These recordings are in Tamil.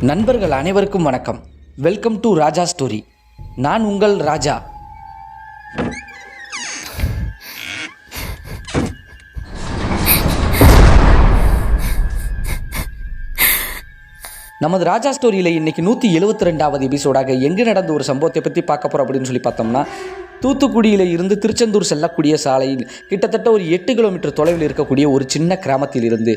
நண்பர்கள் அனைவருக்கும் வணக்கம். வெல்கம் டு ராஜா ஸ்டோரி நான் உங்கள் ராஜா. நமது ராஜா ஸ்டோரியில் இன்னைக்கு நூற்றி எழுபத்தி ரெண்டாவது எபிசோடாக எங்கே நடந்த ஒரு சம்பவத்தை பற்றி பார்க்க போகிறோம் அப்படின்னு சொல்லி பார்த்தோம்னா தூத்துக்குடியில் இருந்து திருச்செந்தூர் செல்லக்கூடிய சாலையில் கிட்டத்தட்ட ஒரு எட்டு கிலோமீட்டர் தொலைவில் இருக்கக்கூடிய ஒரு சின்ன கிராமத்தில் இருந்து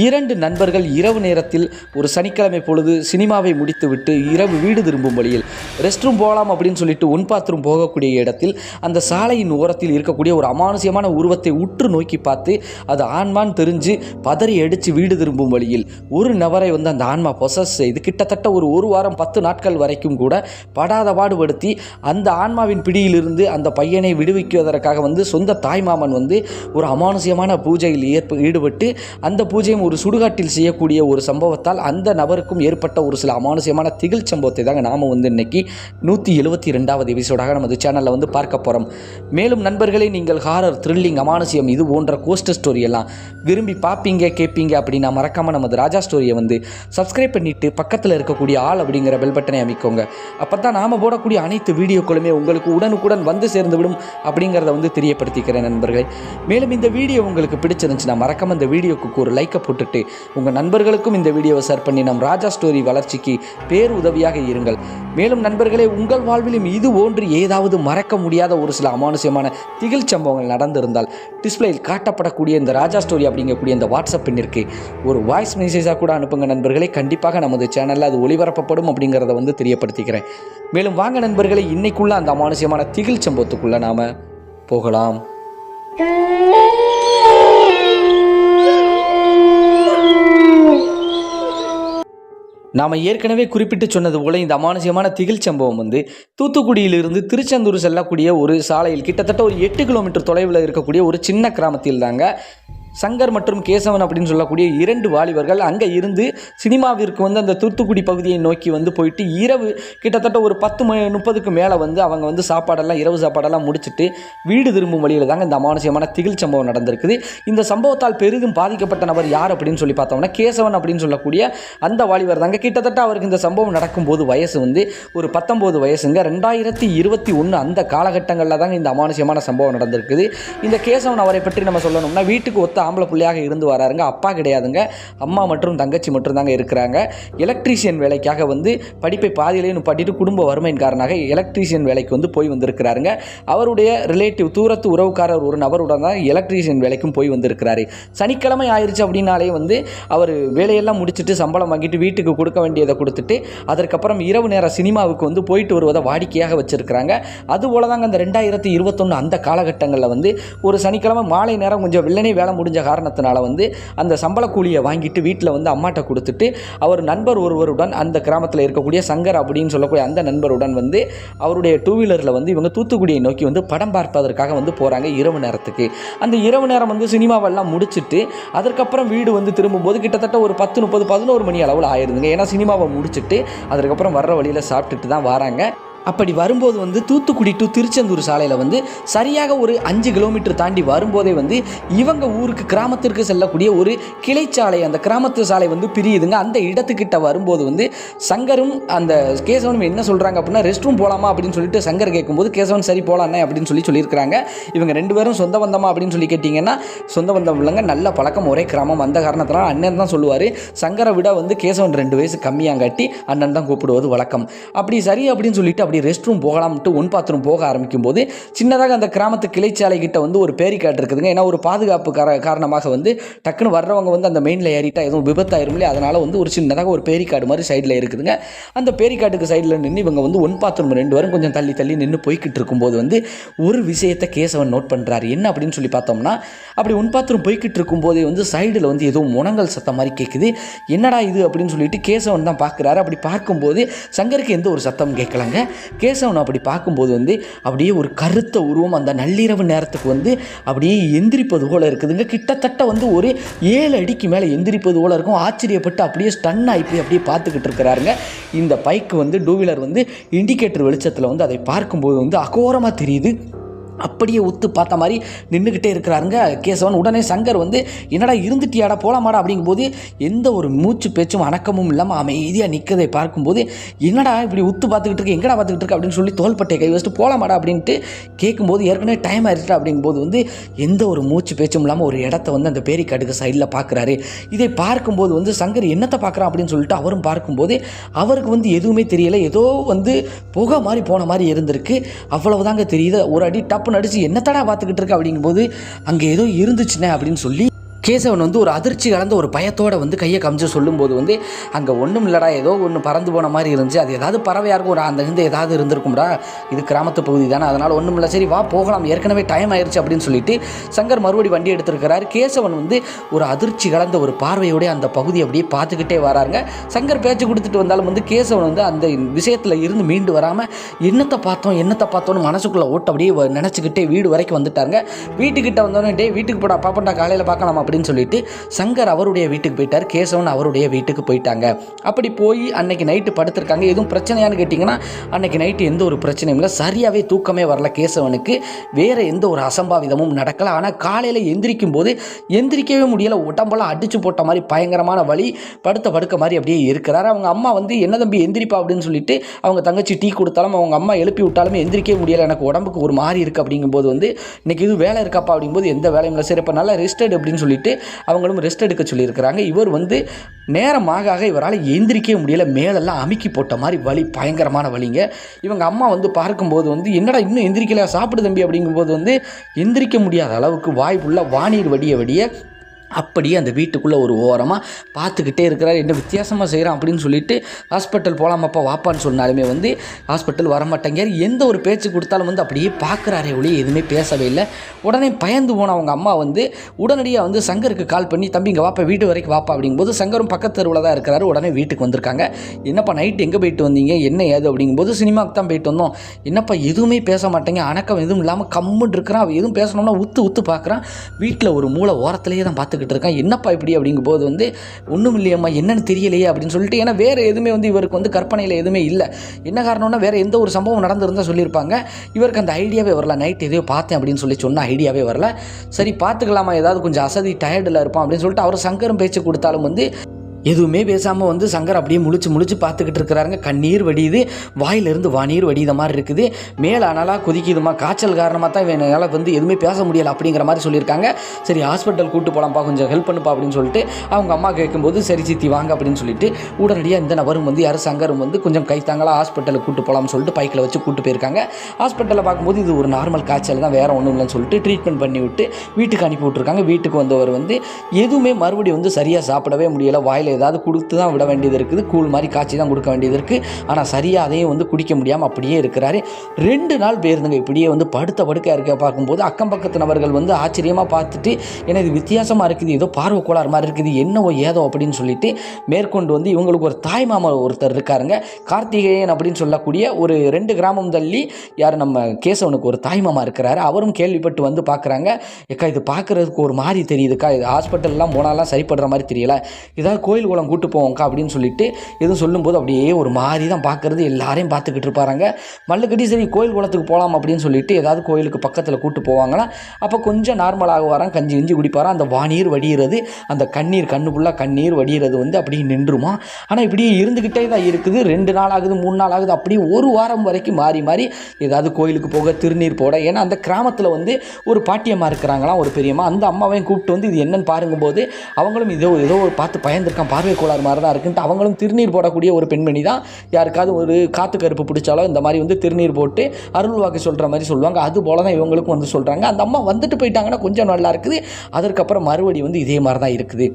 இரண்டு நண்பர்கள் இரவு நேரத்தில் ஒரு சனிக்கிழமை பொழுது சினிமாவை முடித்துவிட்டு இரவு வீடு திரும்பும் வழியில் ரெஸ்ட் ரூம் போகலாம் அப்படின்னு சொல்லிட்டு ஒன் பாத்ரூம் போகக்கூடிய இடத்தில் அந்த சாலையின் ஓரத்தில் இருக்கக்கூடிய ஒரு அமானுஷ்யமான உருவத்தை உற்று நோக்கி பார்த்து அது ஆன்மான்னு தெரிஞ்சு பதறி அடித்து வீடு திரும்பும் வழியில் ஒரு நபரை வந்து அந்த ஆன்மா பொசஸ் செய்து கிட்டத்தட்ட ஒரு ஒரு வாரம் பத்து நாட்கள் வரைக்கும் கூட படாத பாடுபடுத்தி அந்த ஆன்மாவின் பிடியிலிருந்து அந்த பையனை விடுவிக்குவதற்காக வந்து சொந்த தாய்மாமன் வந்து ஒரு அமானுஷ்யமான பூஜையில் ஏற்ப ஈடுபட்டு அந்த பூஜையும் ஒரு சுடுகாட்டில் செய்யக்கூடிய ஒரு சம்பவத்தால் அந்த நபருக்கும் ஏற்பட்ட ஒரு சில அமானுஷ்யமான திகில் சம்பவத்தை தாங்க நாம் வந்து இன்னைக்கு நூற்றி எழுபத்தி ரெண்டாவது எபிசோடாக நமது சேனலில் வந்து பார்க்க போகிறோம் மேலும் நண்பர்களே நீங்கள் ஹாரர் த்ரில்லிங் அமானுஷ்யம் இது போன்ற கோஸ்ட் ஸ்டோரி எல்லாம் விரும்பி பார்ப்பீங்க கேட்பீங்க அப்படின்னா மறக்காமல் நமது ராஜா ஸ்டோரியை வந்து சப்ஸ்கிரைப் பண்ணிட்டு பக்கத்தில் இருக்கக்கூடிய ஆள் அப்படிங்கிற பெல் பட்டனை அமைக்கோங்க. அப்போ தான் நாம் போடக்கூடிய அனைத்து வீடியோக்களுமே உங்களுக்கு உடனுக்குடன் வந்து சேர்ந்துவிடும் அப்படிங்கிறத வந்து தெரியப்படுத்திக்கிறேன் நண்பர்களே. மேலும் இந்த வீடியோ உங்களுக்கு பிடிச்சிருந்துச்சுன்னா மறக்காம இந்த வீடியோக்கு ஒரு லைக்கை போட்டுட்டு உங்கள் நண்பர்களுக்கும் இந்த வீடியோவை ஷேர் பண்ணி நம் ராஜா ஸ்டோரி வளர்ச்சிக்கு பேர் உதவியாக இருங்கள். மேலும் நண்பர்களே உங்கள் வாழ்விலும் இது போன்று ஏதாவது மறக்க முடியாத ஒரு சில அமானுஷ்யமான திகில் சம்பவங்கள் நடந்திருந்தால் டிஸ்பிளேயில் காட்டப்படக்கூடிய இந்த ராஜா ஸ்டோரி அப்படிங்கக்கூடிய இந்த வாட்ஸ்அப் எண்ணிற்கு ஒரு வாய்ஸ் மெசேஜாக கூட அனுப்புங்க நண்பர்களே. கண்டிப்பாக நமது சேனலில் அது ஒளிபரப்பப்படும் அப்படிங்கிறத வந்து தெரியப்படுத்திக்கிறேன். மேலும் வாங்க நண்பர்களே இன்னைக்குள்ள அந்த அமானுஷ்யமான திகில் சம்பவத்துக்குள்ள நாம போகலாம். நாம் ஏற்கனவே குறிப்பிட்டு சொன்னது போல இந்த அமானுஷ்யமான திகில் சம்பவம் வந்து தூத்துக்குடியிலிருந்து திருச்செந்தூர் செல்லக்கூடிய ஒரு சாலையில் கிட்டத்தட்ட ஒரு எட்டு கிலோமீட்டர் தொலைவில் இருக்கக்கூடிய ஒரு சின்ன கிராமத்தில் தாங்க சங்கர் மற்றும் கேசவன் அப்படின்னு சொல்லக்கூடிய இரண்டு வாலிபர்கள் அங்கே இருந்து சினிமாவிற்கு வந்து அந்த தூத்துக்குடி பகுதியை நோக்கி வந்து போயிட்டு இரவு கிட்டத்தட்ட ஒரு பத்து மணி முப்பதுக்கு மேலே வந்து அவங்க வந்து சாப்பாடெல்லாம் இரவு சாப்பாடெல்லாம் முடிச்சுட்டு வீடு திரும்பும் வழியில் தாங்க இந்த அமானுஷ்யமான திகில் சம்பவம் நடந்திருக்குது. இந்த சம்பவத்தால் பெரிதும் பாதிக்கப்பட்ட நபர் யார் அப்படின்னு சொல்லி பார்த்தோம்னா கேசவன் அப்படின்னு சொல்லக்கூடிய அந்த வாலிபர் தாங்க. கிட்டத்தட்ட அவருக்கு இந்த சம்பவம் நடக்கும்போது வயசு வந்து ஒரு பத்தொம்போது வயசுங்க. ரெண்டாயிரத்தி இருபத்தி ஒன்று அந்த காலகட்டங்களில் தாங்க இந்த அமானுஷ்யமான சம்பவம் நடந்திருக்குது. இந்த கேசவன் அவரை பற்றி நம்ம சொல்லணும்னா வீட்டுக்கு ஒத்த ஆம்பளை பிள்ளையாக இருந்து வராருங்க. அப்பா கிடையாதுங்க. அம்மா மற்றும் தங்கச்சி மட்டும்தாங்க இருக்கிறாங்க. எலக்ட்ரீஷியன் வேலைக்காக வந்து படிப்பை பாதியிலே நிப்பாட்டிட்டு குடும்ப வறுமையின் காரணமாக எலக்ட்ரீஷியன் வேலைக்கு வந்து போய் வந்திருக்கிறாருங்க. அவருடைய ரிலேட்டிவ் தூரத்து உறவுக்காரர் ஒரு நபருடன் தான் எலக்ட்ரீஷியன் வேலைக்கும் போய் வந்திருக்கிறாரு. சனிக்கிழமை ஆயிடுச்சு அப்படின்னாலே வந்து அவர் வேலையெல்லாம் முடிச்சுட்டு சம்பளம் வாங்கிட்டு வீட்டுக்கு கொடுக்க வேண்டியதை கொடுத்துட்டு அதற்கப்புறம் இரவு நேர சினிமாவுக்கு வந்து போயிட்டு வருவதை வாடிக்கையாக வச்சிருக்கிறாங்க. அதுபோல தாங்க அந்த ரெண்டாயிரத்தி இருபத்தொன்று அந்த காலகட்டங்களில் வந்து ஒரு சனிக்கிழமை மாலை நேரம் கொஞ்சம் வில்லனே வேலை முடிஞ்சு காரணத்தினால வந்து அந்த சம்பள கூலியை வாங்கிட்டு வீட்டில் வந்து அம்மாட்ட கொடுத்துட்டு அவர் நண்பர் ஒருவருடன் அந்த கிராமத்தில் இருக்கக்கூடிய சங்கர் அப்படின்னு சொல்லக்கூடிய அந்த நண்பருடன் வந்து அவருடைய டூ வீலரில் வந்து இவங்க தூத்துக்குடியை நோக்கி வந்து படம் பார்ப்பதற்காக வந்து போகிறாங்க இரவு நேரத்துக்கு. அந்த இரவு நேரம் வந்து சினிமாவெல்லாம் முடிச்சுட்டு அதற்கப்புறம் வீடு வந்து திரும்பும்போது கிட்டத்தட்ட ஒரு பத்து முப்பது பதினோரு மணி அளவில் ஆயிருதுங்க. ஏன்னா சினிமாவை முடிச்சுட்டு அதற்கப்புறம் வர்ற வழியில் சாப்பிட்டுட்டு தான் வராங்க. அப்படி வரும்போது வந்து தூத்துக்குடி டு திருச்செந்தூர் சாலையில் வந்து சரியாக ஒரு அஞ்சு கிலோமீட்டர் தாண்டி வரும்போதே வந்து இவங்க ஊருக்கு கிராமத்திற்கு செல்லக்கூடிய ஒரு கிளைச்சாலை அந்த கிராமத்து சாலை வந்து பிரியுதுங்க. அந்த இடத்துக்கிட்ட வரும்போது வந்து சங்கரும் அந்த கேசவனும் என்ன சொல்கிறாங்க அப்படின்னா ரெஸ்ட் ரூம் போகலாமா அப்படின்னு சொல்லிட்டு சங்கர் கேட்கும்போது கேசவன் சரி போகலாண்ணே அப்படின்னு சொல்லி சொல்லியிருக்கிறாங்க. இவங்க ரெண்டு பேரும் சொந்த பந்தமா அப்படின்னு சொல்லி கேட்டிங்கன்னா சொந்த பந்தம் இல்லைங்க நல்ல பழக்கம் ஒரே கிராமம். அந்த காரணத்தினால அண்ணன் தான் சொல்லுவார் சங்கரை விட வந்து கேசவன் ரெண்டு வயசு கம்மியாங்காட்டி அண்ணன் தான் கூப்பிடுவது வழக்கம். அப்படி சரி அப்படின்னு சொல்லிட்டு அப்படி ரெஸ்ட் ரூம் போகலாம்ட்டு ஒன் பாத்ரூம் போக ஆரம்பிக்கும் போது சின்னதாக அந்த கிராமத்து கிளைச்சாலை கிட்ட வந்து ஒரு பேரிக்காட் இருக்குதுங்க. ஏன்னா ஒரு பாதுகாப்பு கார காரணமாக வந்து டக்குன்னு வர்றவங்க வந்து அந்த மெயினில் ஏறிட்டா எதுவும் விபத்தாயிரும் இல்லையா? அதனால் வந்து ஒரு சின்னதாக ஒரு பேரிக்காடு மாதிரி சைடில் இருக்குதுங்க. அந்த பேரிக்காட்டுக்கு சைடில் நின்று இவங்க வந்து ஒன் பாத்ரூம் ரெண்டு வரும் கொஞ்சம் தள்ளி தள்ளி நின்று போய்கிட்டு இருக்கும்போது வந்து ஒரு விஷயத்தை கேசவன் நோட் பண்ணுறாரு என்ன அப்படின்னு சொல்லி பார்த்தோம்னா அப்படி ஒன் பாத்ரூம் போய்கிட்டு இருக்கும்போதே வந்து சைடில் வந்து ஏதோ முனங்கல் சத்தம் மாதிரி கேட்குது என்னடா இது அப்படின்னு சொல்லிட்டு கேசவன் தான் பார்க்குறாரு அப்படி பார்க்கும்போது சங்கருக்கு எந்த ஒரு சத்தம் கேட்கலங்க கேசவன் அப்படி பார்க்கும்போது வந்து அப்படியே ஒரு கருத்த உருவம் அந்த நள்ளிரவு நேரத்துக்கு வந்து அப்படியே எந்திரிப்பது போல் இருக்குதுங்க. கிட்டத்தட்ட வந்து ஒரு ஏழு அடிக்கு மேலே எந்திரிப்பது போல இருக்கும். ஆச்சரியப்பட்டு அப்படியே ஸ்டன் ஆகி போய் அப்படியே பார்த்துக்கிட்டு இருக்கிறாருங்க. இந்த பைக் வந்து டூ வீலர் வந்து இண்டிகேட்டர் வெளிச்சத்தில் வந்து அதை பார்க்கும்போது வந்து அகோரமாக தெரியுது. அப்படியே உத்து பார்த்த மாதிரி நின்றுக்கிட்டே இருக்கிறாருங்க. கேசவன் உடனே சங்கர் வந்து என்னடா இருந்துட்டியாடா போலாமாடா? அப்படிங்கும்போது எந்த ஒரு மூச்சு பேச்சும் அணக்கமும் இல்லாமல் அமைதியாக நிற்கதை பார்க்கும்போது என்னடா இப்படி உத்து பார்த்துக்கிட்டு இருக்கு? எங்கடா பார்த்துக்கிட்டு இருக்கு? அப்படின்னு சொல்லி தோள்பட்டை கை வச்சுட்டு போலாமாடா? அப்படின்ட்டு கேட்கும்போது ஏற்கனவே டைம் ஆயிடுச்சு அப்படிங்கும்போது வந்து எந்த ஒரு மூச்சு பேச்சும் இல்லாமல் ஒரு இடத்த வந்து அந்த பேரிக்காட்டுக்கு சைடில் பார்க்குறாரு இதை பார்க்கும்போது வந்து சங்கர் என்னத்தை பார்க்குறான் அப்படின்னு சொல்லிட்டு அவரும் பார்க்கும்போது அவருக்கு வந்து எதுவுமே தெரியலை. ஏதோ வந்து புகை மாதிரி போன மாதிரி இருந்திருக்கு. அவ்வளவுதாங்க தெரியுது. ஒரு அடி டப்பு நடிச்சு என்னத்தடா பார்த்துக்கிட்டு இருக்க அப்படிங்கும்போது அங்கே ஏதோ இருந்துச்சுனே அப்படின்னு சொல்லி கேசவன் வந்து ஒரு அதிர்ச்சி கலந்த ஒரு பயத்தோடு வந்து கையை கமிச்சு சொல்லும்போது வந்து அங்கே ஒன்றும் இல்லடா ஏதோ ஒன்று பறந்து போன மாதிரி இருந்துச்சு. அது ஏதாவது பறவையாக இருக்கும் ஒரு அந்த இந்த ஏதாவது இருந்திருக்கும்டா. இது கிராமத்து பகுதி தானே அதனால் ஒன்றும் இல்லை. சரி வா போகலாம். ஏற்கனவே டைம் ஆயிடுச்சு அப்படின்னு சொல்லிட்டு சங்கர் மறுபடி வண்டி எடுத்திருக்கிறார். கேசவன் வந்து ஒரு அதிர்ச்சி கலந்த ஒரு பார்வையோடய அந்த பகுதியை அப்படியே பார்த்துக்கிட்டே வராருங்க. சங்கர் பேச்சு கொடுத்துட்டு வந்தாலும் வந்து கேசவன் வந்து அந்த விஷயத்தில் இருந்து மீண்டு வராமல் என்னத்தை பார்த்தோம்? என்னத்தை பார்த்தோன்னு மனசுக்குள்ளே ஓட்ட அப்படியே நினச்சிக்கிட்டே வீடு வரைக்கும் வந்துட்டாங்க வீட்டுக்கிட்ட வந்தோடனே டே வீட்டுக்கு போடா பாப்பண்டா காலையில் பார்க்கலாம் அப்படின்னு சொல்லிட்டு சங்கர் அவருடைய வீட்டுக்கு போயிட்டார் கேசவன் அவருடைய வீட்டுக்கு போயிட்டாங்க. அப்படி போய் அன்னைக்கு நைட்டு படுத்திருக்காங்க. எதுவும் பிரச்சனையான்னு கேட்டிங்கன்னா அன்னைக்கு நைட்டு எந்த ஒரு பிரச்சனையும் இல்லை. சரியாகவே தூக்கமே வரல கேசவனுக்கு. வேறு எந்த ஒரு அசம்பாவிதமும் நடக்கலை. ஆனால் காலையில் எந்திரிக்கும் போது எந்திரிக்கவே முடியல. உடம்பெல்லாம் அடிச்சு போட்ட மாதிரி பயங்கரமான வழி படுத்த படுக்க மாதிரி அப்படியே இருக்கிறார். அவங்க அம்மா வந்து என்ன தம்பி எந்திரிப்பா? அப்படின்னு சொல்லிட்டு அவங்க தங்கச்சி டீ கொடுத்தாலும் அவங்க அம்மா எழுப்பி விட்டாலும் எந்திரிக்கவே முடியலை. எனக்கு உடம்புக்கு ஒரு மாதிரி இருக்குது அப்படிங்கும்போது வந்து இன்றைக்கி இது வேலை இருக்காப்பா அப்படிங்கும்போது எந்த வேலையும் இல்லை. சரி இப்போ நல்லா ரெஸ்டட் அப்படின்னு சொல்லிட்டு அவங்களும் ரெஸ்ட் எடுக்க சொல்லியிருக்கிறாங்க. இவர் வந்து நேரமாக ஆக இவரால் எந்திரிக்கவே முடியல. மேலெல்லாம் அமுக்கி போட்ட மாதிரி வலி பயங்கரமான வலிங்க. இவங்க அம்மா வந்து பார்க்கும்போது வந்து என்னடா இன்னும் எந்திரிக்கல? சாப்பிடு தம்பி. அப்படிங்கும்போது வந்து எந்திரிக்க முடியாத அளவுக்கு வாய் ஃபுல்லாக வானீர் வடிய வடிய அப்படியே அந்த வீட்டுக்குள்ளே ஒரு ஓரமாக பார்த்துக்கிட்டே இருக்கிறார். என்ன வித்தியாசமாக செய்கிறான் அப்படின்னு சொல்லிட்டு ஹாஸ்பிட்டல் போகலாமாப்பா வாப்பான்னு சொன்னாலுமே வந்து ஹாஸ்பிட்டல் வரமாட்டேங்கிறார். எந்த ஒரு பேச்சு கொடுத்தாலும் வந்து அப்படியே பார்க்குறாரே ஒளி எதுவுமே பேசவே இல்லை. உடனே பயந்து போன அவங்க அம்மா வந்து உடனடியாக வந்து சங்கருக்கு கால் பண்ணி தம்பி இங்கே வாப்பா வீட்டு வரைக்கும் வாப்பா அப்படிங்கும்போது சங்கரும் பக்கத்து தெருவில் தான் இருக்கிறாரு. உடனே வீட்டுக்கு வந்திருக்காங்க. என்னப்பா நைட்டு எங்கே போயிட்டு வந்தீங்க? என்ன ஏது? அப்படிங்கும்போது சினிமாவுக்கு தான் போயிட்டு வந்தோம். என்னப்பா எதுவுமே பேச மாட்டேங்க. அணக்கம் எதுவும் இல்லாமல் கம்முன்னு இருக்கிறான். எதுவும் பேசணும்னா உத்து உத்து பார்க்குறான். வீட்டில் ஒரு மூளை ஓரத்துலேயே தான் பார்த்துக்கிட்டு இருக்கான். என்னப்பா இப்படி அப்படிங்கும்போது வந்து ஒன்றும் இல்லையம்மா என்னன்னு தெரியலையே அப்படின்னு சொல்லிட்டு ஏன்னா வேறு எதுவுமே வந்து இவருக்கு வந்து கற்பனையில் எதுவுமே இல்லை. என்ன காரணம்னா வேறு எந்த ஒரு சம்பவம் நடந்திருந்தால் சொல்லியிருப்பாங்க. இவருக்கு அந்த ஐடியாவே வரல. நைட் எதையோ பார்த்தேன் அப்படின்னு சொல்லி சொன்ன ஐடியாவே வரல. சரி பார்த்துக்கலாமா? ஏதாவது கொஞ்சம் அசதி டயர்டில் இருப்பான் அப்படின்னு சொல்லிட்டு அவர் சங்கரம் பேச்சு கொடுத்தாலும் வந்து எதுவுமே பேசாமல் வந்து சங்கர் அப்படியே முழிச்சு முழிச்சு பார்த்துக்கிட்டு இருக்கிறாருங்க. கண்ணீர் வடியுது. வாயிலிருந்து வானீர் வடியுத மாதிரி இருக்குது. மேலே அனலாக கொதிக்குதுமா? காய்ச்சல் காரணமாக தான் என்னால் வந்து எதுவுமே பேச முடியலை அப்படிங்கிற மாதிரி சொல்லியிருக்காங்க. சரி ஹாஸ்பிட்டல் கூட்டு போகலாம்ப்பா கொஞ்சம் ஹெல்ப் பண்ணுப்பா அப்படின்னு சொல்லிட்டு அவங்க அம்மா கேட்கும்போது சரி சித்தி வாங்க அப்படின்னு சொல்லிட்டு உடனடியாக இந்த நபரும் வந்து யாரும் சங்கரும் வந்து கொஞ்சம் கைத்தாங்களா ஹாஸ்பிட்டலுக்கு கூட்டு போகலாம்னு சொல்லிட்டு பைக்கில் வச்சு கூட்டு போயிருக்காங்க. ஹாஸ்பிட்டலில் பார்க்கும்போது இது ஒரு நார்மல் காய்ச்சல் தான் வேறு ஒன்றும் இல்லைன்னு சொல்லிட்டு ட்ரீட்மெண்ட் பண்ணி விட்டு வீட்டுக்கு அனுப்பி விட்டுருக்காங்க. வீட்டுக்கு வந்தவர் வந்து எதுவுமே மறுபடியும் வந்து சரியாக சாப்பிடவே முடியலை. வாயில் ஏதாவது கொடுத்து தான் விட வேண்டியது இருக்குது. கூழ் மாதிரி காய்ச்சி தான் கொடுக்க வேண்டியது இருக்குது ஆனால் சரியாக அதையும் வந்து குடிக்க முடியாமல் அப்படியே இருக்கிறாரு. ரெண்டு நாள் பேருந்துங்க இப்படியே வந்து படுத்த படுக்க இருக்க பார்க்கும்போது அக்கம் பக்கத்து நபர்கள் வந்து ஆச்சரியமாக பார்த்துட்டு ஏன்னா இது வித்தியாசமாக இருக்குது. ஏதோ பார்வை கோளாறு மாதிரி இருக்குது. என்னவோ ஏதோ அப்படின்னு சொல்லிட்டு மேற்கொண்டு வந்து இவங்களுக்கு ஒரு தாய் மாமா ஒருத்தர் இருக்காருங்க. கார்த்திகேயன் அப்படின்னு சொல்லக்கூடிய ஒரு ரெண்டு கிராமம் தள்ளி யார் நம்ம கேசவனுக்கு ஒரு தாய் மாமா இருக்கிறாரு. அவரும் கேள்விப்பட்டு வந்து பார்க்குறாங்க. ஏக்கா இது பார்க்குறதுக்கு ஒரு மாதிரி தெரியுதுக்கா. இது ஹாஸ்பிட்டல்லாம் போனாலாம் சரிப்படுற மாதிரி தெரியல. ஏதாவது கோயில் குளம் கூட்டு போவோம்க்கா அப்படின்னு சொல்லிட்டு எதுவும் சொல்லும்போது அப்படியே ஒரு மாதிரி தான் பார்க்குறது. எல்லாரையும் பார்த்துக்கிட்டு இருப்பாங்க மல்லுக்கட்டி சரி கோயில் குளத்துக்கு போகலாம் அப்படின்னு சொல்லிட்டு ஏதாவது கோயிலுக்கு பக்கத்தில் கூட்டு போவாங்களாம் அப்போ கொஞ்சம் நார்மலாக வரான் கஞ்சி கிஞ்சி குடிப்பாராம். அந்த வானீர் வடிகிறது அந்த கண்ணீர் கண்ணுக்குள்ளே கண்ணீர் வடிகிறது வந்து அப்படியே நின்றுமா? ஆனால் இப்படியே இருந்துக்கிட்டே தான் இருக்குது. ரெண்டு நாள் ஆகுது மூணு நாள் ஆகுது. அப்படியே ஒரு வாரம் வரைக்கும் மாறி மாறி ஏதாவது கோயிலுக்கு போக திருநீர் போட. ஏன்னா அந்த கிராமத்தில் வந்து ஒரு பாட்டியம்மா இருக்கிறாங்களாம் ஒரு பெரியம்மா. அந்த அம்மாவையும் கூப்பிட்டு வந்து இது என்னன்னு பாருங்கும்போது அவங்களும் இதோ ஏதோ ஒரு பார்த்து பயந்துருக்கான் பார்வை கோளாறு மாதிரி தான் இருக்குன்ட்டு அவங்களும் திருநீர் போடக்கூடிய ஒரு பெண்மணி தான். யாருக்காவது ஒரு காத்து கருப்பு பிடிச்சாலோ இந்த மாதிரி வந்து திருநீர் போட்டு அருள் வாக்கு சொல்கிற மாதிரி சொல்லுவாங்க. அது போல தான் இவங்களுக்கும் வந்து சொல்கிறாங்க அந்த அம்மா வந்துட்டு போயிட்டாங்கன்னா கொஞ்சம் நல்லா இருக்குது. அதற்கப்புறம் மறுபடி வந்து இதே மாதிரி தான் இருக்குது.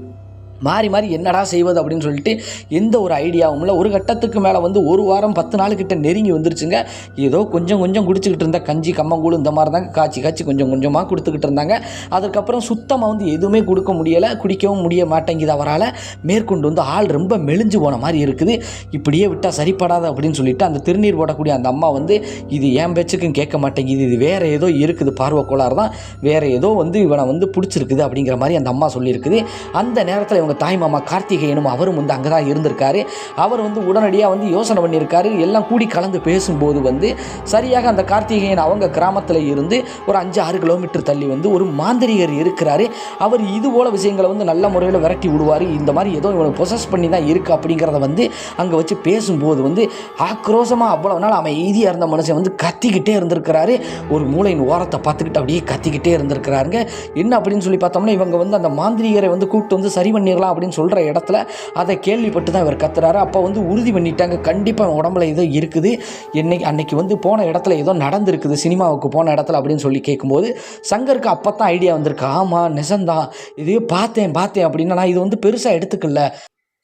மாறி மாறி என்னடா செய்வது அப்படின்னு சொல்லிட்டு எந்த ஒரு ஐடியாவும் இல்லை. ஒரு கட்டத்துக்கு மேலே வந்து ஒரு வாரம் பத்து நாள் நெருங்கி வந்துருச்சுங்க. ஏதோ கொஞ்சம் கொஞ்சம் குடிச்சிக்கிட்டு இருந்த கஞ்சி கம்மங்கூழ் இந்த மாதிரி தாங்க காய்ச்சி காய்ச்சி கொஞ்சம் கொஞ்சமாக கொடுத்துக்கிட்டு இருந்தாங்க. அதுக்கப்புறம் சுத்தமாக வந்து எதுவுமே கொடுக்க முடியலை. குடிக்கவும் முடிய மாட்டேங்குது அவரால். மேற்கொண்டு வந்து ஆள் ரொம்ப மெலிஞ்சு போன மாதிரி இருக்குது. இப்படியே விட்டால் சரிப்படாது அப்படின்னு சொல்லிட்டு அந்த திருநீர் போடக்கூடிய அந்த அம்மா வந்து இது என் பேச்சுக்கும் கேட்க மாட்டேங்குது. இது வேறு ஏதோ இருக்குது பார்வை கோளாறு தான். வேறு ஏதோ வந்து இவனை வந்து பிடிச்சிருக்குது அப்படிங்கிற மாதிரி அந்த அம்மா சொல்லியிருக்குது. அந்த நேரத்தில் அவங்க தாய் மாமா கார்த்திகேயனும் அவரும் வந்து அங்கே தான் இருந்திருக்காரு. அவர் வந்து உடனடியாக வந்து யோசனை பண்ணியிருக்காரு. எல்லாம் கூடி கலந்து பேசும்போது வந்து சரியாக அந்த கார்த்திகேயன் அவங்க கிராமத்தில் இருந்து ஒரு அஞ்சு ஆறு கிலோமீட்டர் தள்ளி வந்து ஒரு மாந்திரிகர் இருக்கிறாரு. அவர் இது போல விஷயங்களை வந்து நல்ல முறையில் விரட்டி விடுவார். இந்த மாதிரி ஏதோ இவனை ப்ரொசஸ் பண்ணி தான் இருக்குது அப்படிங்கிறத வந்து அங்கே வச்சு பேசும்போது வந்து ஆக்ரோஷமாக அவ்வளோ நாள் அமைதியாக இருந்த மனுஷன் வந்து கத்திக்கிட்டே இருந்திருக்கிறாரு. ஒரு மூளையின் ஓரத்தை பார்த்துக்கிட்டு அப்படியே கத்திக்கிட்டே இருந்திருக்கிறாருங்க. என்ன அப்படின்னு சொல்லி பார்த்தோம்னா இவங்க வந்து அந்த மாந்திரிகரை வந்து கூப்பிட்டு வந்து சரி பண்ணி பண்ணிடலாம் அப்படின்னு சொல்கிற இடத்துல அதை கேள்விப்பட்டு தான் இவர் கத்துறாரு. அப்போ வந்து உறுதி பண்ணிட்டாங்க. கண்டிப்பாக உடம்புல ஏதோ இருக்குது. என்னைக்கு அன்னைக்கு வந்து போன இடத்துல ஏதோ நடந்திருக்குது. சினிமாவுக்கு போன இடத்துல அப்படின்னு சொல்லி கேட்கும்போது சங்கருக்கு அப்போ தான் ஐடியா வந்திருக்கு. ஆமாம் நெசந்தான் இதையே பார்த்தேன் பார்த்தேன் அப்படின்னா நான் இது வந்து பெருசாக எடுத்துக்கல.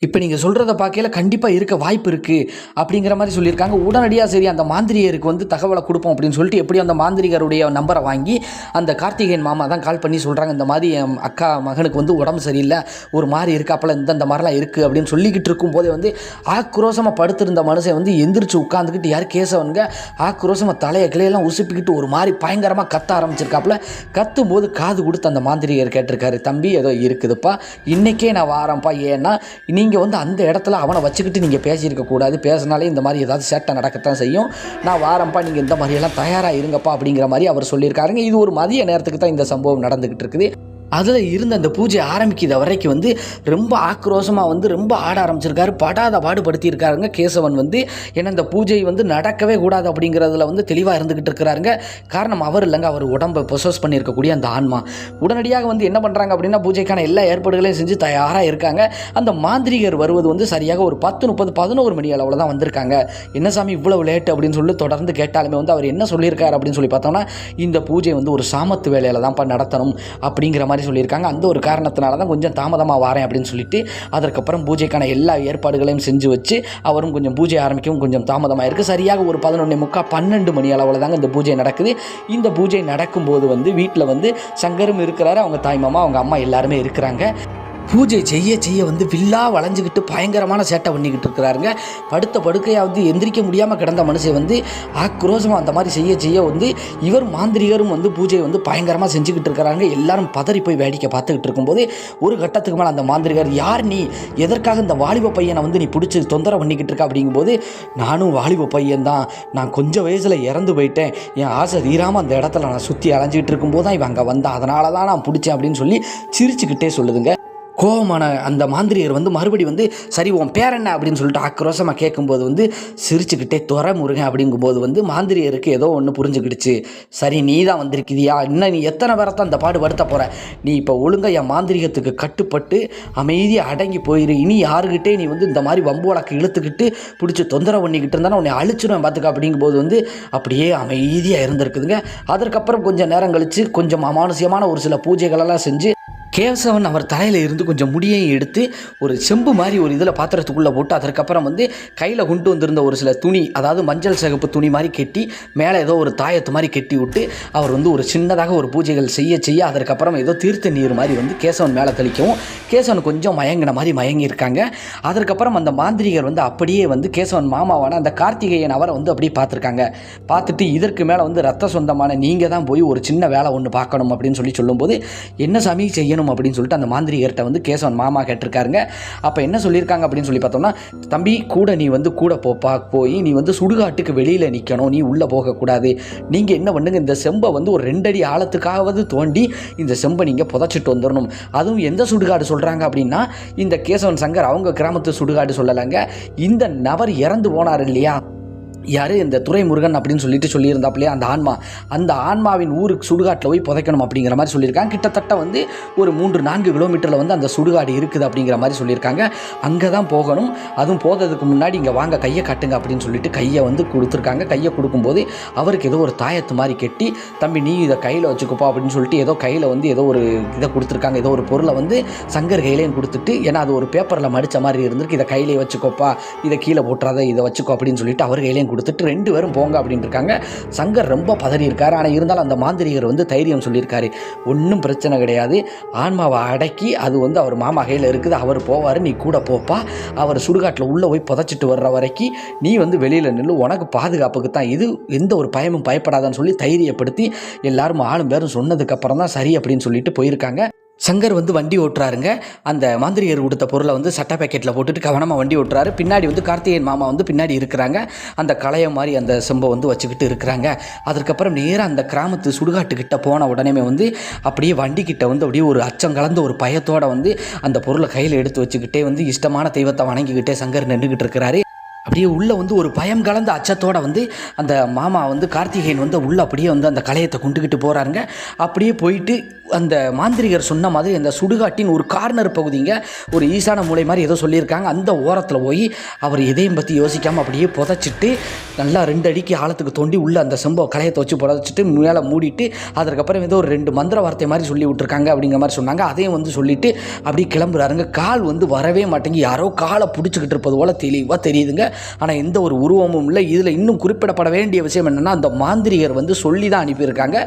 இப்போ நீங்கள் சொல்கிறத பார்க்கையில கண்டிப்பாக இருக்க வாய்ப்பு இருக்குது அப்படிங்கிற மாதிரி சொல்லியிருக்காங்க. உடனடியாக சரி அந்த மாந்திரிகருக்கு வந்து தகவலை கொடுப்போம் அப்படின்னு சொல்லிட்டு எப்படியும் அந்த மாந்திரிகருடைய நம்பரை வாங்கி அந்த கார்த்திகேயன் மாமா தான் கால் பண்ணி சொல்கிறாங்க இந்த மாதிரி என் அக்கா மகனுக்கு வந்து உடம்பு சரியில்லை ஒரு மாதிரி இருக்காப்புல இந்தந்த மாதிரிலாம் இருக்குது அப்படின்னு சொல்லிக்கிட்டு இருக்கும்போதே வந்து ஆக்ரோஷமாக படுத்திருந்த மனுஷன் வந்து எந்திரிச்சு உட்காந்துக்கிட்டு யார் கேசவனுங்க? ஆக்ரோஷமாக தலையை கிளையெல்லாம் உசுப்பிக்கிட்டு ஒரு மாதிரி பயங்கரமாக கத்த ஆரம்பிச்சிருக்காப்புல. கத்தும் போது காது கொடுத்து அந்த மாந்திரிகர் கேட்டிருக்காரு தம்பி ஏதோ இருக்குதுப்பா. இன்றைக்கே நான் வாரேன்ப்பா. ஏன்னா நீங்கள் வந்து அந்த இடத்துல அவனை வச்சுக்கிட்டு நீங்கள் பேசியிருக்கக்கூடாது பேசினாலே இந்த மாதிரி ஏதாவது சேட்டை நடக்கத்தான் செய்யும். நான் வாரேன்ப்பா நீங்கள் இந்த மாதிரியெல்லாம் தயாராக இருங்கப்பா அப்படிங்கிற மாதிரி அவர் சொல்லியிருக்காருங்க. இது ஒரு மதிய நேரத்துக்கு தான் இந்த சம்பவம் நடந்துக்கிட்டு இருக்குது. அதில் இருந்த அந்த பூஜை ஆரம்பிக்கிற வரைக்கும் வந்து ரொம்ப ஆக்ரோஷமாக வந்து ரொம்ப ஆட ஆரம்பிச்சிருக்காரு. படாத பாடுபடுத்தியிருக்காருங்க. கேசவன் வந்து ஏன்னா இந்த பூஜை வந்து நடக்கவே கூடாது அப்படிங்கிறதுல வந்து தெளிவாக இருந்துக்கிட்டு இருக்கிறாருங்க. காரணம் அவர் இல்லைங்க. அவர் உடம்பை பொசஸ் பண்ணியிருக்கக்கூடிய அந்த ஆன்மா. உடனடியாக வந்து என்ன பண்ணுறாங்க அப்படின்னா பூஜைக்கான எல்லா ஏற்பாடுகளையும் செஞ்சு தயாராக இருக்காங்க. அந்த மாந்திரிகர் வருவது வந்து சரியாக ஒரு பத்து முப்பது பதினோரு மணி அளவில் தான் வந்திருக்காங்க. என்ன சாமி இவ்வளோ லேட் அப்படின்னு சொல்லி தொடர்ந்து கேட்டாலுமே வந்து அவர் என்ன சொல்லியிருக்காரு அப்படின்னு சொல்லி பார்த்தோம்னா இந்த பூஜை வந்து ஒரு சாமத்து வேலையில் தான்ப்பா நடத்தணும் அப்படிங்கிற மாதிரி சொல்லியிருக்காங்க. அந்த ஒரு காரணத்தினால தான் கொஞ்சம் தாமதமாக வரேன் அப்படின்னு சொல்லிட்டு அதற்கப்புறம் பூஜைக்கான எல்லா ஏற்பாடுகளையும் செஞ்சு வச்சு அவரும் கொஞ்சம் பூஜை ஆரம்பிக்கவும் கொஞ்சம் தாமதமாக இருக்குது சரியாக ஒரு பதினொன்று முக்கால் பன்னெண்டு மணி அளவில் தாங்க இந்த பூஜை நடக்குது. இந்த பூஜை நடக்கும்போது வந்து வீட்டில் வந்து சங்கரும் இருக்கிறாரு அவங்க தாய் மாமா அவங்க அம்மா எல்லாருமே இருக்கிறாங்க. பூஜை செய்ய செய்ய வந்து வில்லா வளைஞ்சிக்கிட்டு பயங்கரமான சேட்டை பண்ணிக்கிட்டு இருக்கிறாருங்க. படுத்த படுக்கையாக வந்து எந்திரிக்க முடியாமல் கிடந்த மனுஷன் வந்து ஆக்ரோஷமாக அந்த மாதிரி செய்ய செய்ய வந்து இவர் மாந்திரிகரும் வந்து பூஜையை வந்து பயங்கரமாக செஞ்சுக்கிட்டு இருக்கிறாங்க எல்லாரும் பதறி போய் வேடிக்கை பார்த்துக்கிட்டு இருக்கும்போது ஒரு கட்டத்துக்கு மேலே அந்த மாந்திரிகர் யார் நீ? எதற்காக இந்த வாலிப பையனை வந்து நீ பிடிச்சி தொந்தரவு பண்ணிக்கிட்டு இருக்க? அப்படிங்கும்போது நானும் வாலிப பையன் தான். நான் கொஞ்சம் வயசில் இறந்து போயிட்டேன். என் ஆசை தீராமல் அந்த இடத்துல நான் சுற்றி அலைஞ்சிக்கிட்டு இருக்கும்போது தான் இவன் அங்கே வந்தான். அதனால தான் நான் பிடிச்சேன் அப்படின்னு சொல்லி சிரிச்சுக்கிட்டே சொல்லுதுங்க. கோபமான அந்த மாந்திரியர் வந்து மறுபடி வந்து சரி உன் பேர் என்ன? அப்படின்னு சொல்லிட்டு ஆக்ரோஷமாக கேட்கும்போது வந்து சிரிச்சுக்கிட்டே துறை முருகன் அப்படிங்கும்போது வந்து மாந்திரியருக்கு ஏதோ ஒன்று புரிஞ்சுக்கிடுச்சு சரி நீ தான் வந்திருக்கிறியா? இன்னும் நீ எத்தனை பேரத்தான் அந்த பாடு படுத்த போகிற நீ இப்போ ஒழுங்காக என் மாந்திரிகத்துக்கு கட்டுப்பட்டு அமைதியாக அடங்கி போயிரு. இனி யாருக்கிட்டே நீ வந்து இந்த மாதிரி வம்பு வழக்கு இழுத்துக்கிட்டு பிடிச்சி தொந்தரவு பண்ணிக்கிட்டு இருந்தாலும் உன்னை அழிச்சிடும் பார்த்துக்க அப்படிங்கும்போது வந்து அப்படியே அமைதியாக இருந்திருக்குதுங்க. அதற்கப்புறம் கொஞ்சம் நேரம் கழித்து கொஞ்சம் அமானுசியமான ஒரு சில பூஜைகளெல்லாம் செஞ்சு கேசவன் அவர் தலையில் இருந்து கொஞ்சம் முடியையும் எடுத்து ஒரு செம்பு மாதிரி ஒரு இதில் பாத்திரத்துக்குள்ளே போட்டு அதற்கப்புறம் வந்து கையில் கொண்டு வந்திருந்த ஒரு சில துணி அதாவது மஞ்சள் சிகப்பு துணி மாதிரி கெட்டி மேலே ஏதோ ஒரு தாயத்து மாதிரி கெட்டி விட்டு அவர் வந்து ஒரு சின்னதாக ஒரு பூஜைகள் செய்ய செய்ய அதற்கப்புறம் ஏதோ தீர்த்த நீர் மாதிரி வந்து கேசவன் மேலே தெளிக்கவும் கேசவன் கொஞ்சம் மயங்கின மாதிரி மயங்கி இருக்காங்க அதற்கப்புறம் அந்த மாந்திரிகர் வந்து அப்படியே வந்து கேசவன் மாமாவான அந்த கார்த்திகேயன் அவரை வந்து அப்படியே பார்த்துருக்காங்க. பார்த்துட்டு இதற்கு மேலே வந்து ரத்த சொந்தமான நீங்கள் தான் போய் ஒரு சின்ன வேலை ஒன்று பார்க்கணும் அப்படின்னு சொல்லி சொல்லும்போது என்ன சாமி செய்யணும்? அப்படின்னு சொல்லிட்டு அந்த மாந்திரிகர்கிட்ட வந்து கேசவன் மாமா கேட்டிருக்காருங்க. அப்போ என்ன சொல்லியிருக்காங்க அப்படின்னு சொல்லி பார்த்தோம்னா தம்பி கூட நீ வந்து கூட போப்பா போய் நீ வந்து சுடுகாட்டுக்கு வெளியில் நிற்கணும் நீ உள்ளே போகக்கூடாது. நீங்கள் என்ன பண்ணுங்க இந்த செம்பை வந்து ஒரு ரெண்டடி ஆழத்துக்காவது தோண்டி இந்த செம்பை நீங்கள் புதைச்சிட்டு வந்துடணும் அதுவும் எந்த சுடுகாடு சொல்கிறாங்க அப்படின்னா இந்த கேசவன் சங்கர் அவங்க கிராமத்து சுடுகாடு சொல்லலைங்க. இந்த நபர் இறந்து போனார் இல்லையா? யார்? இந்த துரைமுருகன் அப்படின்னு சொல்லிட்டு சொல்லியிருந்தாப்புலையே அந்த ஆன்மா. அந்த ஆன்மாவின் ஊருக்கு சுடுகாட்டில் போய் புதைக்கணும் அப்படிங்கிற மாதிரி சொல்லியிருக்காங்க. கிட்டத்தட்ட வந்து ஒரு மூன்று நான்கு கிலோமீட்டரில் வந்து அந்த சுடுகாடு இருக்குது அப்படிங்கிற மாதிரி சொல்லியிருக்காங்க. அங்கே தான் போகணும். அதுவும் போகிறதுக்கு முன்னாடி இங்கே வாங்க கையை கட்டுங்க அப்படின்னு சொல்லிட்டு கையை வந்து கொடுத்துருக்காங்க. கையை கொடுக்கும்போது அவருக்கு ஏதோ ஒரு தாயத்து மாதிரி கெட்டி தம்பி நீ இதை கையில் வச்சுக்கோப்பா அப்படின்னு சொல்லிட்டு ஏதோ கையில் வந்து ஏதோ ஒரு இதை கொடுத்துருக்காங்க. ஏதோ ஒரு பொருளை வந்து சங்கர் கையிலையும் கொடுத்துட்டு ஏன்னா அது ஒரு பேப்பரில் மடித்த மாதிரி இருந்திருக்கு. இதை கையிலே வச்சுக்கோப்பா. இதை கீழே போட்டுறாத இதை வச்சுக்கோ அப்படின்னு சொல்லிட்டு அவர் கையிலையும் கொடுத்துட்டு ரெண்டு பேரும் போங்க அப்படின்னு இருக்காங்க சங்கர் ரொம்ப பதறியிருக்காரு. ஆனால் இருந்தாலும் அந்த மாந்திரிகர் வந்து தைரியம் சொல்லியிருக்காரு. ஒன்றும் பிரச்சனை கிடையாது. ஆன்மாவை அடக்கி அது வந்து அவர் மாமா கையில் இருக்குது. அவர் போவார் நீ கூட போப்பா. அவர் சுடுகாட்டில் உள்ளே போய் புதைச்சிட்டு வர்ற வரைக்கும் நீ வந்து வெளியில் நில்லு. உனக்கு பாதுகாப்புக்கு தான் இது எந்த ஒரு பயமும் பயப்படாதான்னு சொல்லி தைரியப்படுத்தி எல்லாரும் ஆளும் பேரும் சொன்னதுக்கப்புறம் தான் சரி அப்படின்னு சொல்லிட்டு போயிருக்காங்க. சங்கர் வந்து வண்டி ஓட்டுறாருங்க. அந்த மாந்திரியர் கொடுத்த பொருளை வந்து சட்டை பேக்கெட்டில் போட்டுட்டு கவனமாக வண்டி ஓட்டுறாரு. பின்னாடி வந்து கார்த்திகேயன் மாமா வந்து பின்னாடி இருக்கிறாங்க. அந்த களைய மாதிரி அந்த செம்பை வந்து வச்சுக்கிட்டு இருக்கிறாங்க. அதுக்கப்புறம் நேராக அந்த கிராமத்து சுடுகாட்டுக்கிட்ட போன உடனே வந்து அப்படியே வண்டிக்கிட்ட வந்து அப்படியே ஒரு அச்சம் கலந்த ஒரு பயத்தோடு வந்து அந்த பொருளை கையில் எடுத்து வச்சுக்கிட்டே வந்து இஷ்டமான தெய்வத்தை வணங்கிக்கிட்டே சங்கர் நின்றுக்கிட்டு இருக்கிறாரு. அப்படியே உள்ளே வந்து ஒரு பயம் கலந்த அச்சத்தோடு வந்து அந்த மாமா வந்து கார்த்திகேயன் வந்து உள்ளே அப்படியே வந்து அந்த கலையத்தை கொண்டுக்கிட்டு போகிறாருங்க அப்படியே போயிட்டு அந்த மாந்திரிகர் சொன்ன மாதிரி அந்த சுடுகாட்டின் ஒரு கார்னர் பகுதிங்க ஒரு ஈசான மூலை மாதிரி ஏதோ சொல்லியிருக்காங்க. அந்த ஓரத்தில் போய் அவர் எதையும் பற்றி யோசிக்காமல் அப்படியே புதைச்சிட்டு நல்லா ரெண்டு அடிக்கு ஆழத்துக்கு தோண்டி உள்ளே அந்த செம்போ கலையத்தை வச்சு புதைச்சிட்டு மேலே மூடிட்டு அதற்கப்புறம் ஏதோ ஒரு ரெண்டு மந்திர வார்த்தை மாதிரி சொல்லி விட்டுருக்காங்க அப்படிங்கிற மாதிரி சொன்னாங்க. அதையும் வந்து சொல்லிவிட்டு அப்படியே கிளம்புறாருங்க. கால் வந்து வரவே மாட்டேங்கி யாரோ காலை பிடிச்சிக்கிட்டு இருப்பது போல் தெளிவாக தெரியுதுங்க. ஆனால் எந்த ஒரு உருவமும் இல்லை. இதில் இன்னும் குறிப்பிடப்பட வேண்டிய விஷயம் என்னென்னா அந்த மாந்திரிகர் வந்து சொல்லி தான் அனுப்பியிருக்காங்க.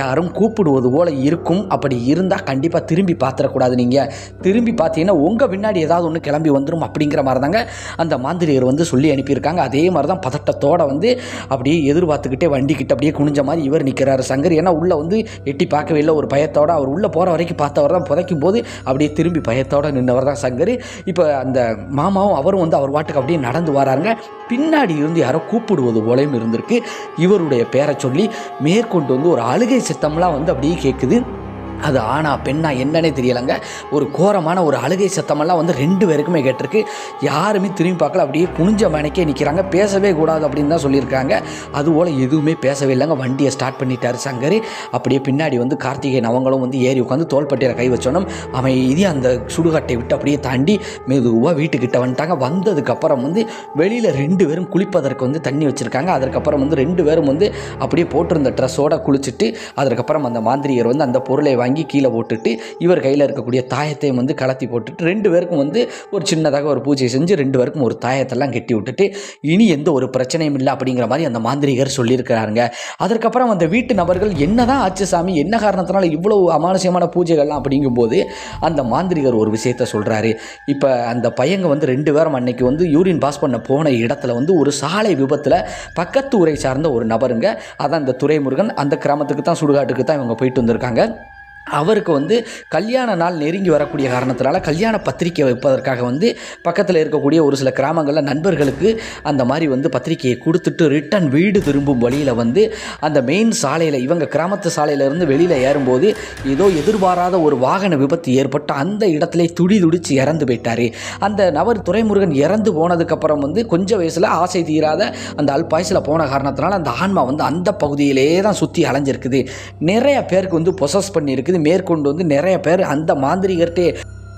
யாரும் கூப்பிடுவது போல் இருக்கும். அப்படி இருந்தால் கண்டிப்பாக திரும்பி பார்த்துடக்கூடாது நீங்கள் திரும்பி பார்த்தீங்கன்னா உங்கள் பின்னாடி ஏதாவது ஒன்று கிளம்பி வந்துடும் அப்படிங்கிற மாதிரி தாங்க அந்த மாந்திரிகர் வந்து சொல்லி அனுப்பியிருக்காங்க. அதே மாதிரி தான் பதட்டத்தோட வந்து அப்படியே எதிர்பார்த்துக்கிட்டே வண்டிக்கிட்ட அப்படியே குனிஞ்ச மாதிரி இவர் நிற்கிறாரு சங்கர். ஏன்னா உள்ளே வந்து எட்டி பார்க்கவே இல்லை. ஒரு பயத்தோடு அவர் உள்ளே போகிற வரைக்கும் பார்த்தவர் தான். புதைக்கும் போது அப்படியே திரும்பி பயத்தோடு நின்றவர் தான் சங்கர். இப்போ அந்த மாமாவும் அவரும் வந்து அவர் வாட்டுக்கு அப்படியே நடந்து வராருங்க பின்னாடி இருந்து யாரோ கூப்பிடுவது போலையும் இருந்திருக்கு. இவருடைய பேரை சொல்லி மேற்கொண்டு வந்து ஒரு அழுகை சித்தம்லாம் வந்து அப்படியே கேட்குது அது ஆனா பெண்ணா என்னன்னே தெரியலைங்க. ஒரு கோரமான ஒரு அழுகை சத்தமெல்லாம் வந்து ரெண்டு பேருக்குமே கேட்டிருக்கு. யாருமே திரும்பி பார்க்கல. அப்படியே குனிஞ்ச மனைக்கே நிற்கிறாங்க பேசவே கூடாது அப்படின்னு தான் சொல்லியிருக்காங்க. அதுபோல் எதுவுமே பேசவே இல்லைங்க. வண்டியை ஸ்டார்ட் பண்ணிட்டாரு சங்கர். அப்படியே பின்னாடி வந்து கார்த்திகேயன் அவங்களும் வந்து ஏறி உட்காந்து தோள்பட்டையில் கை வச்சோனும் அவன் இது அந்த சுடுகாட்டை விட்டு அப்படியே தாண்டி மெதுவாக வீட்டுக்கிட்ட வந்துட்டாங்க. வந்ததுக்கப்புறம் வந்து வெளியில் ரெண்டு பேரும் குளிப்பதற்கு வந்து தண்ணி வச்சுருக்காங்க. அதற்கப்புறம் வந்து ரெண்டு பேரும் வந்து அப்படியே போட்டிருந்த ட்ரெஸ்ஸோடு குளிச்சுட்டு அதற்கப்புறம் அந்த மாந்திரிகர் வந்து அந்த பொருளை வாங்கி கீழே போட்டுட்டு இவர் கையில் இருக்கக்கூடிய தாயத்தையும் வந்து கலத்தி போட்டுட்டு ரெண்டு பேருக்கும் வந்து ஒரு சின்னதாக ஒரு பூஜை செஞ்சு ரெண்டு பேருக்கும் ஒரு தாயத்தெல்லாம் கட்டி விட்டுட்டு இனி எந்த ஒரு பிரச்சனையும் இல்லை அப்படிங்கிற மாதிரி அந்த மாந்திரிகர் சொல்லியிருக்கிறாருங்க. அதற்கப்புறம் அந்த வீட்டு நபர்கள் என்னதான் ஆச்சு சாமி என்ன காரணத்தினால இவ்வளோ அமானுஷ்யமான பூஜைகள்லாம் அப்படிங்கும்போது அந்த மாந்திரிகர் ஒரு விஷயத்த சொல்கிறாரு இப்போ அந்த பையங்க வந்து ரெண்டு பேரும் அன்னைக்கு வந்து யூரின் பாஸ் பண்ண போன இடத்துல வந்து ஒரு சாலை விபத்தில் பக்கத்து ஊரை சார்ந்த ஒரு நபருங்க. அதான் அந்த துரைமுருகன் அந்த கிராமத்துக்கு தான் சுடுகாட்டுக்கு தான் இவங்க போயிட்டு வந்திருக்காங்க. அவருக்கு வந்து கல்யாண நாள் நெருங்கி வரக்கூடிய காரணத்தினால கல்யாண பத்திரிக்கை வைப்பதற்காக வந்து பக்கத்தில் இருக்கக்கூடிய ஒரு சில கிராமங்களில் நண்பர்களுக்கு அந்த மாதிரி வந்து பத்திரிக்கையை கொடுத்துட்டு ரிட்டன் வீடு திரும்பும் வழியில் வந்து அந்த மெயின் சாலையில் இவங்க கிராமத்து சாலையிலேருந்து வெளியில் ஏறும்போது ஏதோ எதிர்பாராத ஒரு வாகன விபத்து ஏற்பட்டு அந்த இடத்துல துடி துடிச்சு இறந்து போயிட்டார். அந்த நபர் துரைமுருகன் இறந்து போனதுக்கப்புறம் வந்து கொஞ்சம் வயசில் ஆசை தீராத அந்த அல்பாயசில் போன காரணத்தினால அந்த ஆன்மா வந்து அந்த பகுதியிலே தான் சுற்றி அலைஞ்சிருக்குது. நிறைய பேருக்கு வந்து பொசஸ் பண்ணியிருக்குது. மேற்கொண்டு வந்து நிறைய பேர் அந்த மாந்திரிகர்கிட்டே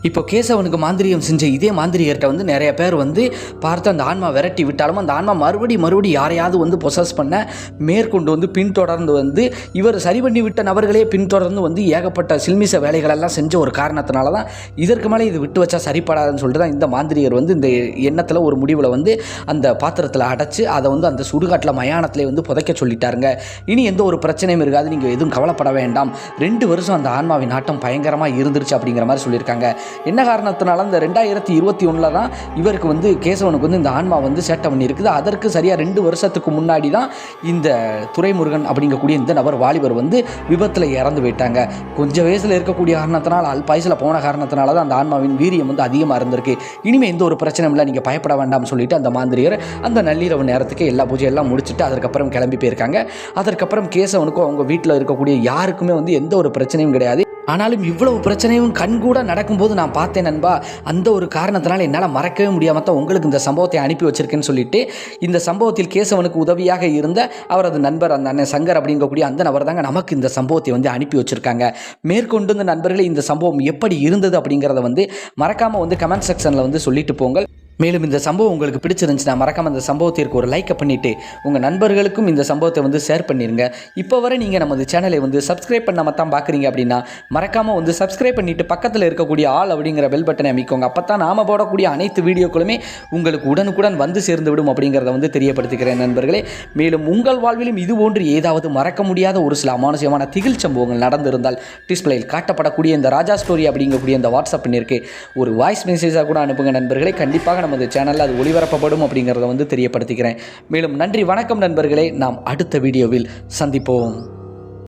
இப்போ கேசவனுக்கு மாந்திரியம் செஞ்ச இதே மாந்திரிகர்கிட்ட வந்து நிறைய பேர் வந்து பார்த்து அந்த ஆன்மா விரட்டி விட்டாலும் அந்த ஆன்மா மறுபடி மறுபடி யாரையாவது வந்து பொசஸ் பண்ண மேற்கொண்டு வந்து பின்தொடர்ந்து வந்து இவர் சரி பண்ணி விட்ட நபர்களே பின்தொடர்ந்து வந்து ஏகப்பட்ட சில்மிச வேலைகளெல்லாம் செஞ்ச ஒரு காரணத்தினால தான் இதற்கு மேலே இது விட்டு வச்சா சரிப்படாதுன்னு சொல்லிட்டு தான் இந்த மாந்திரிகர் வந்து இந்த எண்ணத்தில் ஒரு முடிவில் வந்து அந்த பாத்திரத்தில் அடைச்சி அதை வந்து அந்த சுடுகாட்டில் மயானத்திலே வந்து புதைக்க சொல்லிட்டாருங்க. இனி எந்த ஒரு பிரச்சனையும் இருக்காது நீங்கள் எதுவும் கவலைப்பட வேண்டாம். ரெண்டு வருஷம் அந்த ஆன்மாவின் ஆட்டம் பயங்கரமாக இருந்துருச்சு அப்படிங்கிற மாதிரி சொல்லியிருக்காங்க. என்ன காரணத்தினால இந்த ரெண்டாயிரத்தி இருபத்தி ஒன்றில் தான் இவருக்கு வந்து கேசவனுக்கு வந்து இந்த ஆன்மா வந்து சேட்டை பண்ணியிருக்குது. அதற்கு சரியாக ரெண்டு வருஷத்துக்கு முன்னாடி தான் இந்த துறைமுருகன் அப்படிங்கக்கூடிய இந்த நபர் வாலிபர் வந்து விபத்தில் இறந்து போயிட்டாங்க. கொஞ்சம் வயசில் இருக்கக்கூடிய காரணத்தினால அல்பாயசில் போன காரணத்தினால தான் அந்த ஆன்மாவின் வீரியம் வந்து அதிகமாக இருந்திருக்கு. இனிமேல் எந்த ஒரு பிரச்சனையும் இல்லை நீங்கள் பயப்பட வேண்டாம்னு சொல்லிட்டு அந்த மாந்திரியர் அந்த நள்ளிரவு நேரத்துக்கு எல்லா பூஜையெல்லாம் முடிச்சுட்டு அதற்கப்புறம் கிளம்பி போயிருக்காங்க. அதற்கப்புறம் கேசவனுக்கும் அவங்க வீட்டில் இருக்கக்கூடிய யாருக்குமே வந்து எந்த ஒரு பிரச்சனையும் கிடையாது. ஆனாலும் இவ்வளவு பிரச்சனையும் கண்கூட நடக்கும்போது நான் பார்த்தேன் நண்பா. அந்த ஒரு காரணத்தினால என்னால் மறக்கவே முடியாமல் தான் உங்களுக்கு இந்த சம்பவத்தை அனுப்பி வச்சிருக்கேன்னு சொல்லிட்டு இந்த சம்பவத்தில் கேசவனுக்கு உதவியாக இருந்த அவரது நண்பர் அந்த அண்ணன் சங்கர் அப்படிங்கக்கூடிய அந்த நபர் தாங்க நமக்கு இந்த சம்பவத்தை வந்து அனுப்பி வச்சிருக்காங்க. மேற்கொண்டு இந்த நண்பர்களே இந்த சம்பவம் எப்படி இருந்தது அப்படிங்கிறத வந்து மறக்காமல் வந்து கமெண்ட் செக்ஷனில் வந்து சொல்லிட்டு போங்கள். மேலும் இந்த சம்பவம் உங்களுக்கு பிடிச்சிருந்துச்சுன்னா மறக்காமல் இந்த சம்பவத்திற்கு ஒரு லைக்கை பண்ணிவிட்டு உங்கள் நண்பர்களுக்கும் இந்த சம்பவத்தை வந்து ஷேர் பண்ணிடுங்க இப்போ வரை நீங்கள் நமது சேனலை வந்து சப்ஸ்கிரைப் பண்ணாமல் தான் பார்க்குறீங்க அப்படின்னா மறக்காமல் வந்து சப்ஸ்கிரைப் பண்ணிவிட்டு பக்கத்தில் இருக்கக்கூடிய ஆள் அப்படிங்கிற பெல் பட்டனை அமைக்கோங்க. அப்போ தான் நாம போடக்கூடிய அனைத்து வீடியோக்களுமே உங்களுக்கு உடனுக்குடன் வந்து சேர்ந்து விடும் அப்படிங்கிறத வந்து தெரியப்படுத்திக்கிறேன் நண்பர்களே. மேலும் உங்கள் வாழ்விலும் இது போன்று ஏதாவது மறக்க முடியாத ஒரு சில அமானுஷ்யமான திகில் சம்பவங்கள் நடந்திருந்தால் டிஸ்பிளேயில் காட்டப்படக்கூடிய இந்த ராஜா ஸ்டோரி அப்படிங்கக்கூடிய இந்த வாட்ஸ்அப் பண்ணியிருக்கு ஒரு வாய்ஸ் மெசேஜாக கூட அனுப்புங்க நண்பர்களே. கண்டிப்பாக நமது சேனலில் அது ஒளிபரப்பப்படும் அப்படிங்கிறத வந்து தெரியப்படுத்திக்கிறேன். மேலும் நன்றி வணக்கம் நண்பர்களே. நாம் அடுத்த வீடியோவில் சந்திப்போம்.